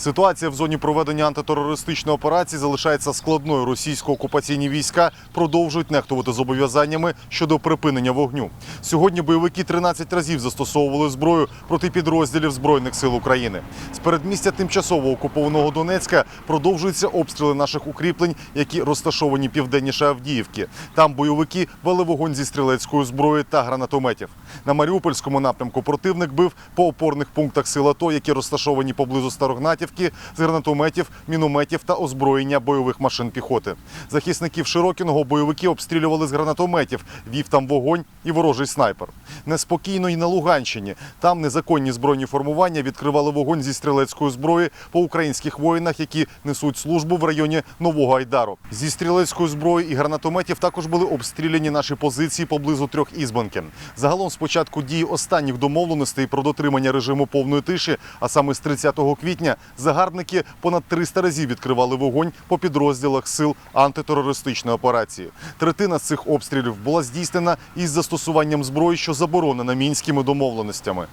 Ситуація в зоні проведення антитерористичної операції залишається складною. Російсько-окупаційні війська продовжують нехтувати зобов'язаннями щодо припинення вогню. Сьогодні бойовики 13 разів застосовували зброю проти підрозділів збройних сил України. З передмістя тимчасово окупованого Донецька продовжуються обстріли наших укріплень, які розташовані південніше Авдіївки. Там бойовики вели вогонь зі стрілецької зброї та гранатометів. На Маріупольському напрямку противник бив по опорних пунктах сил АТО, які розташовані поблизу Старогнатівки, з гранатометів, мінометів та озброєння бойових машин піхоти. Захисників Широкіного бойовики обстрілювали з гранатометів, вів там вогонь і ворожий снайпер. Неспокійно і на Луганщині. Там незаконні збройні формування відкривали вогонь зі стрілецької зброї по українських воїнах, які несуть службу в районі Нового Айдару. Зі стрілецької зброї і гранатометів також були обстріляні наші позиції поблизу трьох ізбанки. Загалом з початку дії останніх домовленостей про дотримання режиму повної тиші, а саме з 30 квітня, загарбники понад 300 разів відкривали вогонь по підрозділах сил антитерористичної операції. Третина з цих обстрілів була здійснена із застосуванням зброї, що заборонена мінськими домовленостями.